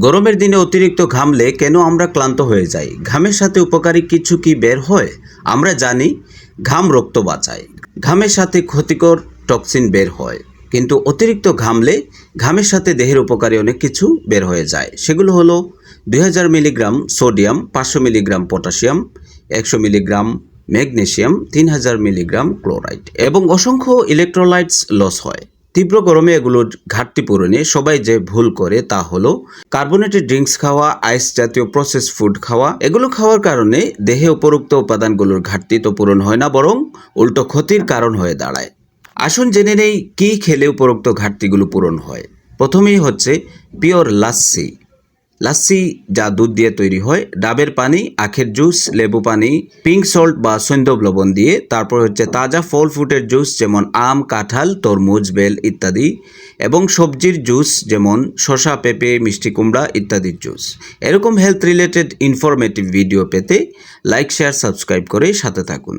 গরমের দিনে অতিরিক্ত ঘামলে কেন আমরা ক্লান্ত হয়ে যাই? ঘামের সাথে উপকারী কিছু কি বের হয়? আমরা জানি ঘাম রক্ত বাঁচায়। ঘামের সাথে ক্ষতিকর টক্সিন বের হয়। কিন্তু অতিরিক্ত ঘামলে ঘামের সাথে দেহের উপকারী অনেক কিছু বের হয়ে যায়। সেগুলো হলো দুই হাজার মিলিগ্রাম সোডিয়াম, পাঁচশো মিলিগ্রাম পটাশিয়াম, একশো মিলিগ্রাম ম্যাগনেশিয়াম তিন হাজার মিলিগ্রাম ক্লোরাইড এবং অসংখ্য ইলেকট্রোলাইটস লস হয়। তীব্র গরমে এগুলোর ঘাটতি পূরণে সবাই যে ভুল করে তা হলো কার্বোনেটেড ড্রিঙ্কস খাওয়া, আইস জাতীয় প্রসেস ফুড খাওয়া, এগুলো খাওয়ার কারণে দেহে উপরোক্ত উপাদানগুলোর ঘাটতি তো পূরণ হয় না, বরং উল্টো ক্ষতির কারণ হয়ে দাঁড়ায়। আসুন জেনে নেই কী খেলে উপরোক্ত ঘাটতিগুলো পূরণ হয়। প্রথমেই হচ্ছে পিওর লাচ্ছি। লাচ্ছি যা দুধ দিয়ে তৈরি হয়। ডাবের পানি, আখের জুস, লেবু পানি পিঙ্ক সল্ট বা সৈন্দব লবণ দিয়ে। তারপর হচ্ছে তাজা ফল ফ্রুটের জুস যেমন আম, কাঁঠাল, তরমুজ, বেল ইত্যাদি এবং সবজির জুস যেমন শসা, পেঁপে, মিষ্টি কুমড়া ইত্যাদির জুস। এরকম হেলথ রিলেটেড ইনফরমেটিভ ভিডিও পেতে লাইক শেয়ার সাবস্ক্রাইব করে সাথে থাকুন।